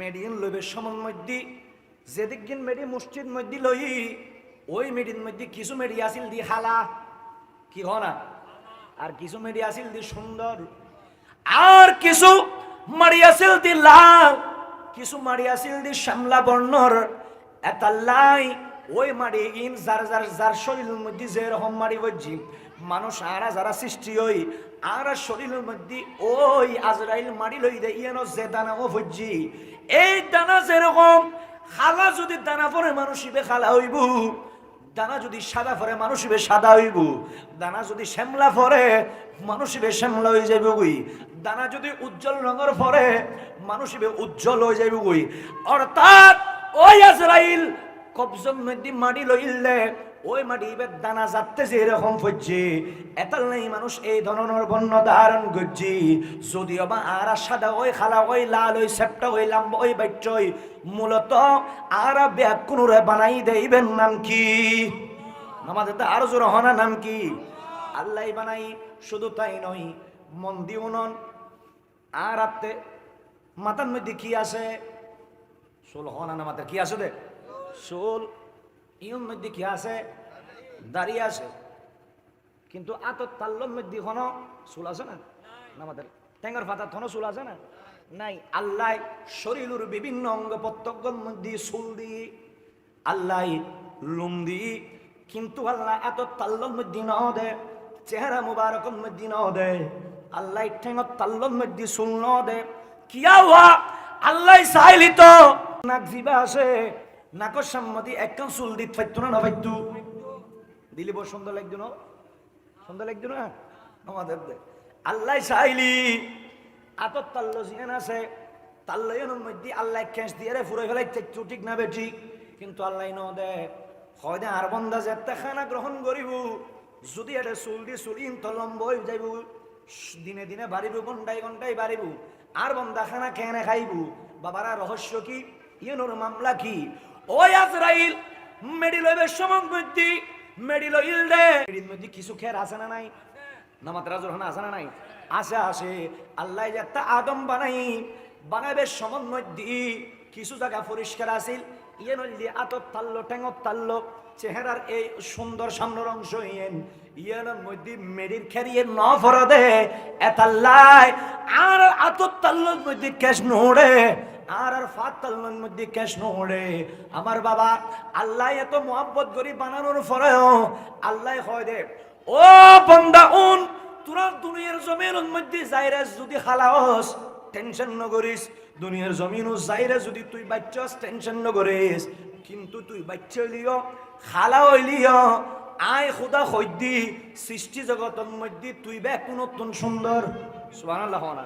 Median লইবের সমন মধ্যে, যেদিক মেডি মসজিদ মধ্যে লই, ওই মেডির মধ্যে কিছু মেডি আসিল দি হালা। কি হ না? আর কিছু মেডি আসিল দি সুন্দর। আর কিছু মারি আসিল দি লাল। কিছু মারি আসিল দি শ্যামলা বর্ণর। এতাল্লাই ওই মারি ইন যার যার যার শরীরের মধ্যে যে রকম মারি বলছি মানুষ আরা যারা সৃষ্টি হই, আর শরীরের মধ্যে ওই আজরাইল মারি লই দে, ইয়ানো যে দানা ও ভুজি এই দানা যেরকম, খালা যদি দানা পরে মানুষ ইবে খালা হইব। দানা যদি সাদা পরে মানুষ ইবে সাদা হইব। দানা যদি শ্যামলা পরে মানুষ ইবে শ্যামলা হয়ে যাইব গুই। দানা যদি উজ্জ্বল রঙের পরে মানুষ ইবে উজ্জ্বল হয়ে যাইব গুই। অর্থাৎ ওই আজরাইল কবজন মধ্যে মাটি লইলে, ওই মাটি এবার দানা যাচ্ছে এরকম হচ্ছে এতাল নেই মানুষ এই ধরনের বন্য ধারণ করছি। যদিও বা আর সাদা ওই খালা ওই লাল, ওই সেপটা, ওই লাম্বা, ওই বাচ্চই মূলত আর ব্যাগ কোনোরে বানাই দেইবেন নাম কি? আমাদের তো আরও জোর হনা নাম কি? আল্লাহ বানাই, শুধু তাই নয় মন দিও নন আর আপতে মাথার মধ্যে কি আছে? সোল হনা না মাথার কি আছে দে সোল ইউর মধ্যে কি আছে, দাঁড়িয়ে আছে। কিন্তু আতর তাল্লর মধ্যে হন চুল আছে না? আমাদের টেঙ্গর পাতার থনো চুল আছে না? নাই, আল্লাহ শরীরের বিভিন্ন অঙ্গ প্রত্যঙ্গের মধ্যে চুল দিয়ে, আল্লাহ লুম দিয়ে, কিন্তু আল্লাহ এত তাল্লর মধ্যে ন দে, চেহারা মুবারকের মধ্যে ন দে, আল্লাহ ঠেঙ্গর তাল্লর মধ্যে চুল ন দে। কিয়া হওয়া আল্লাহ চাইলি তো নাক জিবা আছে নাকর সাম্মতি একখান চুল দিত ফাইতো না না ফাইতো দিলি বড় সুন্দর লাগতো না? সুন্দর লাগতো না? আমাদের। আল্লাহ চাইলি, আতর তাল্ল জিয়ান আছে তাল্লয়নের মধ্যে আল্লাহ খেঁচ দিয়ে রে ফুরে ফেলাই চাইতো ঠিক না বে কিন্তু আল্লাহ ন দে, হয় দে আর বন্ধা যেতে খানা গ্রহণ করিব, যদি এটা চুল দি চুল ইন্ত লম্ব হয়ে যাইব, দিনে দিনে বাড়িব, ঘন্টায় ঘন্টায় বাড়িব, আর বন্ধা খানা কেনে খাইব। বাবারা রহস্য কি? ইয়নোর মামলা কি? ওই আজরাইল মেডিলবের সময় মধ্যে মেডিলইল দে মেডির মধ্যে কিছু খের আছে না নাই? নামাত রাজুর হানা আছে না নাই? আছে আছে। আল্লাহ যে একটা আদম বানাই বানাবে সমন মধ্যে কিছু জায়গা পরিষ্কার আছিল। ইয়ে নল্লি আতর তাল্লো টেঙত তাল্লো, চেহারার এই সুন্দর সামনের অংশ ইয়েন। ইয়েনের মধ্যে মেডির খেরিয়ে ন ফরা দে এতাল্লাই আর আতর তাল্লোর মধ্যে কেশ নোড়ে, আর আর ফাত তাল্লোর মধ্যে কেশ নোড়ে। আমার বাবা, আল্লাহ এত মোহাব্বত করি বানানোর পরেও আল্লাহ হয় দে, ও বন্দা, উন, তোরা দুনিয়ার জমিনের মধ্যে যাইরে যদি খালাস, টেনশন নকরিস দুনিয়ার জমিনও যাইরে যদি তুই বাচ্চাস টেনশন নগরেস কিন্তু তুই বাচ্চা হইলিও, খালা হইলিও, আয় খুদা হইদি সৃষ্টি জগতের মধ্যে তুই বে কোন সুন্দর। সুবহানাল্লাহ না